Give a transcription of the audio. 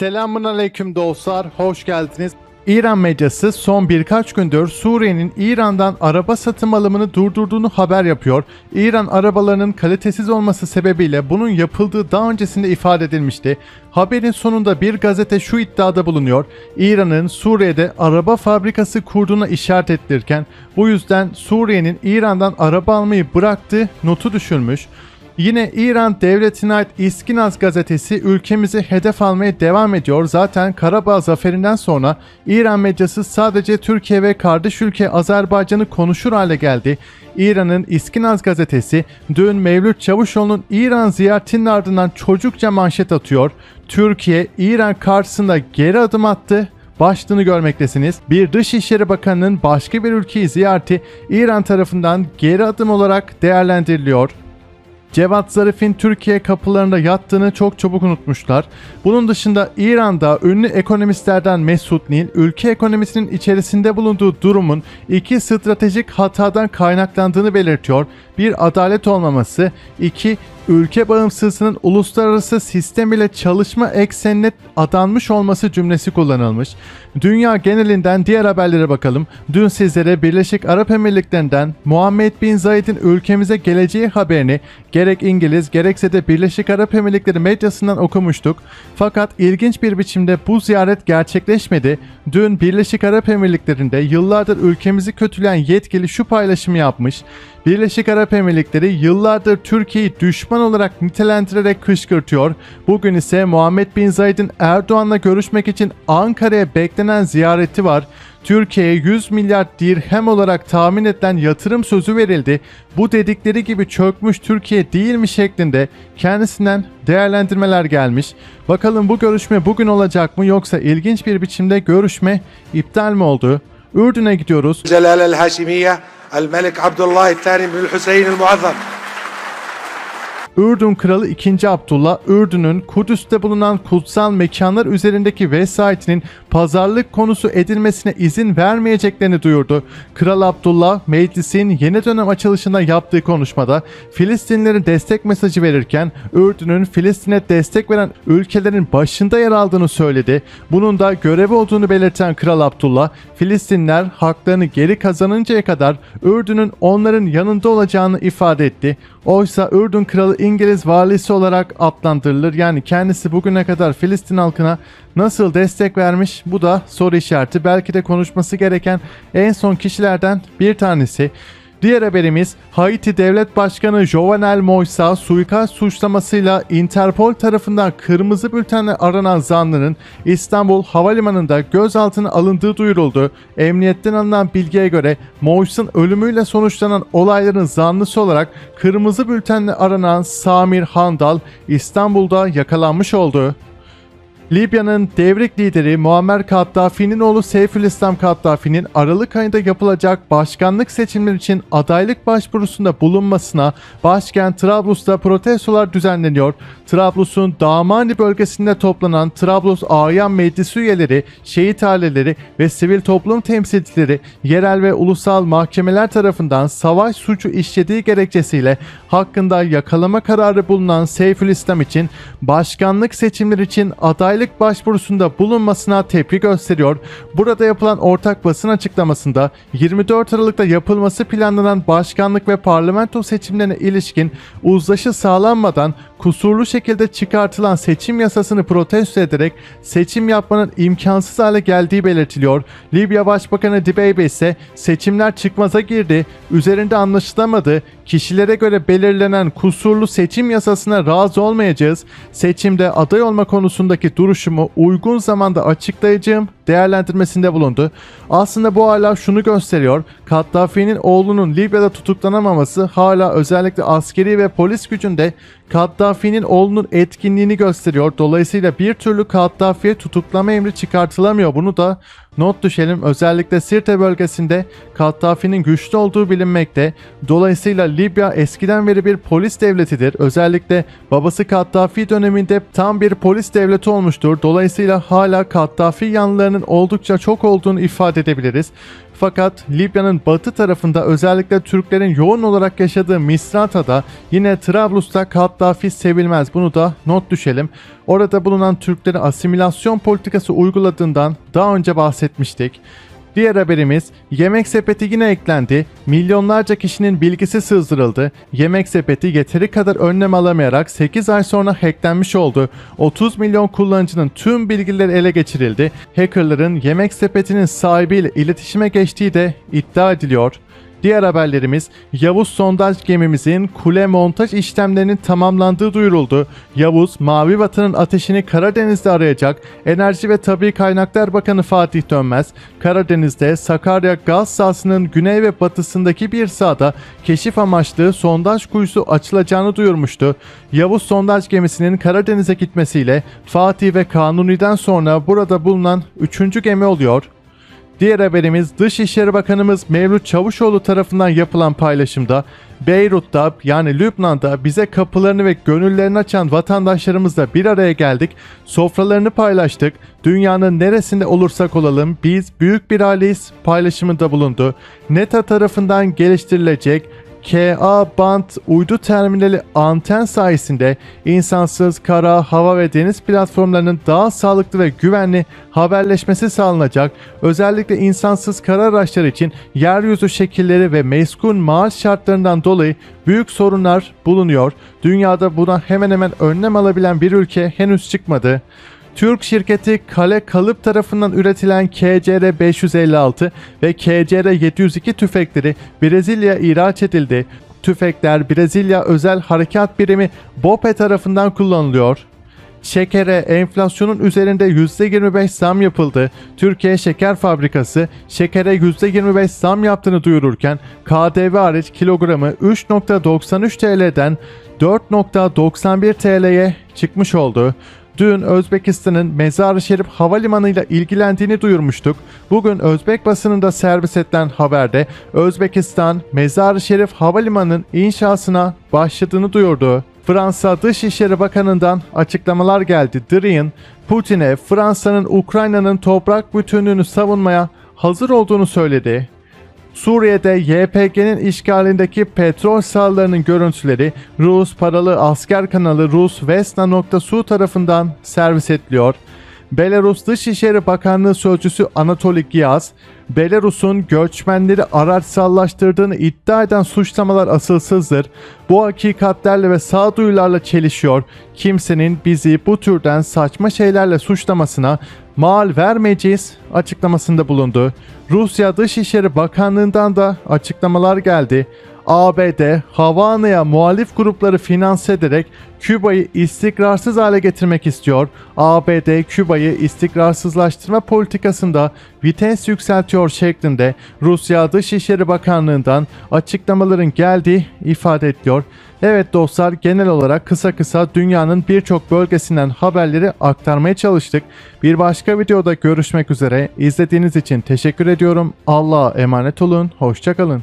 Selamun aleyküm dostlar, hoş geldiniz. İran medyası son birkaç gündür Suriye'nin İran'dan araba satım alımını durdurduğunu haber yapıyor. İran arabalarının kalitesiz olması sebebiyle bunun yapıldığı daha öncesinde ifade edilmişti. Haberin sonunda bir gazete şu iddiada bulunuyor. İran'ın Suriye'de araba fabrikası kurduğuna işaret ettirirken bu yüzden Suriye'nin İran'dan araba almayı bıraktığı notu düşülmüş. Yine İran devletine ait İskinaz gazetesi ülkemizi hedef almaya devam ediyor. Zaten Karabağ zaferinden sonra İran medyası sadece Türkiye ve kardeş ülke Azerbaycan'ı konuşur hale geldi. İran'ın İskinaz gazetesi dün Mevlüt Çavuşoğlu'nun İran ziyaretinin ardından çocukça manşet atıyor. Türkiye İran karşısında geri adım attı başlığını görmektesiniz. Bir Dışişleri Bakanı'nın başka bir ülkeyi ziyareti İran tarafından geri adım olarak değerlendiriliyor. Cevat Zarif'in Türkiye kapılarında yattığını çok çabuk unutmuşlar. Bunun dışında İran'da ünlü ekonomistlerden Mesut Nil, ülke ekonomisinin içerisinde bulunduğu durumun iki stratejik hatadan kaynaklandığını belirtiyor. Bir adalet olmaması, iki ülke bağımsızlığının uluslararası sistem ile çalışma eksenine adanmış olması cümlesi kullanılmış. Dünya genelinden diğer haberlere bakalım. Dün sizlere Birleşik Arap Emirlikleri'nden Muhammed Bin Zayed'in ülkemize geleceği haberini gerek İngiliz gerekse de Birleşik Arap Emirlikleri medyasından okumuştuk. Fakat ilginç bir biçimde bu ziyaret gerçekleşmedi. Dün Birleşik Arap Emirlikleri'nde yıllardır ülkemizi kötüleyen yetkili şu paylaşımı yapmış. Birleşik Arap Emirlikleri yıllardır Türkiye'yi düşman düşman olarak nitelendirerek kışkırtıyor. Bugün ise Muhammed Bin Zayd'in Erdoğan'la görüşmek için Ankara'ya beklenen ziyareti var. Türkiye'ye 100 milyar dirhem olarak tahmin edilen yatırım sözü verildi. Bu dedikleri gibi çökmüş Türkiye değil mi şeklinde kendisinden değerlendirmeler gelmiş. Bakalım bu görüşme bugün olacak mı yoksa ilginç bir biçimde görüşme iptal mi oldu? Ürdün'e gidiyoruz. Celal el Haşimiye, el Melik Abdullah el Thani bin Hüseyin el Muazzam. Ürdün Kralı 2. Abdullah, Ürdün'ün Kudüs'te bulunan kutsal mekanlar üzerindeki vesayetinin pazarlık konusu edilmesine izin vermeyeceklerini duyurdu. Kral Abdullah, meclisin yeni dönem açılışında yaptığı konuşmada Filistinlere destek mesajı verirken Ürdün'ün Filistin'e destek veren ülkelerin başında yer aldığını söyledi. Bunun da görevi olduğunu belirten Kral Abdullah, Filistinler haklarını geri kazanıncaya kadar Ürdün'ün onların yanında olacağını ifade etti. Oysa Ürdün Kralı İngiliz valisi olarak adlandırılır. Yani kendisi bugüne kadar Filistin halkına nasıl destek vermiş bu da soru işareti. Belki de konuşması gereken en son kişilerden bir tanesi. Diğer haberimiz Haiti Devlet Başkanı Jovenel Moïse suikast suçlamasıyla Interpol tarafından kırmızı bültenle aranan zanlının İstanbul Havalimanı'nda gözaltına alındığı duyuruldu. Emniyetten alınan bilgiye göre Moïse'ın ölümüyle sonuçlanan olayların zanlısı olarak kırmızı bültenle aranan Samir Handal İstanbul'da yakalanmış oldu. Libya'nın devrik lideri Muammer Kaddafi'nin oğlu Seyfülislam Kaddafi'nin Aralık ayında yapılacak başkanlık seçimleri için adaylık başvurusunda bulunmasına başkent Trablus'ta protestolar düzenleniyor. Trablus'un Damani bölgesinde toplanan Trablus Ayan Meclisi üyeleri, şehit aileleri ve sivil toplum temsilcileri yerel ve ulusal mahkemeler tarafından savaş suçu işlediği gerekçesiyle hakkında yakalama kararı bulunan Seyfülislam için başkanlık seçimleri için adaylık başvurusunda bulunmasına tepki gösteriyor. Burada yapılan ortak basın açıklamasında 24 Aralık'ta yapılması planlanan başkanlık ve parlamento seçimlerine ilişkin uzlaşı sağlanmadan kusurlu şekilde çıkartılan seçim yasasını protesto ederek seçim yapmanın imkansız hale geldiği belirtiliyor. Libya Başbakanı Dibeybe ise seçimler çıkmaza girdi, üzerinde anlaşılamadı, kişilere göre belirlenen kusurlu seçim yasasına razı olmayacağız, seçimde aday olma konusundaki duruşumu uygun zamanda açıklayacağım değerlendirmesinde bulundu. Aslında bu hala şunu gösteriyor. Kaddafi'nin oğlunun Libya'da tutuklanamaması hala özellikle askeri ve polis gücünde Kaddafi'nin oğlunun etkinliğini gösteriyor. Dolayısıyla bir türlü Kaddafi'ye tutuklama emri çıkartılamıyor. Bunu da not düşelim. Özellikle Sirte bölgesinde Kaddafi'nin güçlü olduğu bilinmekte. Dolayısıyla Libya eskiden beri bir polis devletidir. Özellikle babası Kaddafi döneminde tam bir polis devleti olmuştur. Dolayısıyla hala Kaddafi yanlarının sayısının oldukça çok olduğunu ifade edebiliriz. Fakat Libya'nın batı tarafında özellikle Türklerin yoğun olarak yaşadığı Misrata'da yine Trablus'ta Kaddafi sevilmez. Bunu da not düşelim. Orada bulunan Türklerin asimilasyon politikası uyguladığından daha önce bahsetmiştik. Diğer haberimiz yemek sepeti yine eklendi. Milyonlarca kişinin bilgisi sızdırıldı. Yemek sepeti yeteri kadar önlem alamayarak 8 ay sonra hacklenmiş oldu. 30 milyon kullanıcının tüm bilgileri ele geçirildi. Hackerların yemek sepetinin sahibiyle iletişime geçtiği de iddia ediliyor. Diğer haberlerimiz Yavuz sondaj gemimizin kule montaj işlemlerinin tamamlandığı duyuruldu. Yavuz, Mavi Vatan'ın ateşini Karadeniz'de arayacak. Enerji ve Tabi Kaynaklar Bakanı Fatih Dönmez, Karadeniz'de Sakarya gaz sahasının güney ve batısındaki bir sahada keşif amaçlı sondaj kuyusu açılacağını duyurmuştu. Yavuz sondaj gemisinin Karadeniz'e gitmesiyle Fatih ve Kanuni'den sonra burada bulunan 3. gemi oluyor. Diğer haberimiz Dışişleri Bakanımız Mevlüt Çavuşoğlu tarafından yapılan paylaşımda Beyrut'ta yani Lübnan'da bize kapılarını ve gönüllerini açan vatandaşlarımızla bir araya geldik. Sofralarını paylaştık. Dünyanın neresinde olursak olalım biz büyük bir aileyiz paylaşımında bulundu. NETA tarafından geliştirilecek KA band uydu terminali anten sayesinde insansız kara, hava ve deniz platformlarının daha sağlıklı ve güvenli haberleşmesi sağlanacak. Özellikle insansız kara araçlar için yeryüzü şekilleri ve meskun maaş şartlarından dolayı büyük sorunlar bulunuyor. Dünyada buna hemen hemen önlem alabilen bir ülke henüz çıkmadı. Türk şirketi Kale Kalıp tarafından üretilen KCR 556 ve KCR 702 tüfekleri Brezilya'ya ihraç edildi. Tüfekler Brezilya Özel Harekat Birimi BOPE tarafından kullanılıyor. Şekere enflasyonun üzerinde %25 zam yapıldı. Türkiye Şeker Fabrikası şekere %25 zam yaptığını duyururken KDV hariç kilogramı 3.93 TL'den 4.91 TL'ye çıkmış oldu. Dün Özbekistan'ın Mezar-ı Şerif Havalimanı ile ilgilendiğini duyurmuştuk. Bugün Özbek basınında servis edilen haberde Özbekistan Mezar-ı Şerif Havalimanı'nın inşasına başladığını duyurdu. Fransa Dışişleri Bakanı'ndan açıklamalar geldi. Drian, Putin'e Fransa'nın Ukrayna'nın toprak bütünlüğünü savunmaya hazır olduğunu söyledi. Suriye'de YPG'nin işgalindeki petrol sahalarının görüntüleri Rus paralı asker kanalı Rus Vesna.su tarafından servis ediliyor. Belarus Dışişleri Bakanlığı Sözcüsü Anatoly Giaz, Belarus'un göçmenleri araçsallaştırdığını iddia eden suçlamalar asılsızdır. Bu hakikatlerle ve sağduyularla çelişiyor. Kimsenin bizi bu türden saçma şeylerle suçlamasına mal vermeyeceğiz açıklamasında bulundu. Rusya Dışişleri Bakanlığı'ndan da açıklamalar geldi. ABD, Havana'ya muhalif grupları finanse ederek Küba'yı istikrarsız hale getirmek istiyor. ABD, Küba'yı istikrarsızlaştırma politikasında vites yükseltiyor şeklinde Rusya Dışişleri Bakanlığı'ndan açıklamaların geldiği ifade ediliyor. Evet dostlar genel olarak kısa kısa dünyanın birçok bölgesinden haberleri aktarmaya çalıştık. Bir başka videoda görüşmek üzere. İzlediğiniz için teşekkür ediyorum. Allah'a emanet olun. Hoşçakalın.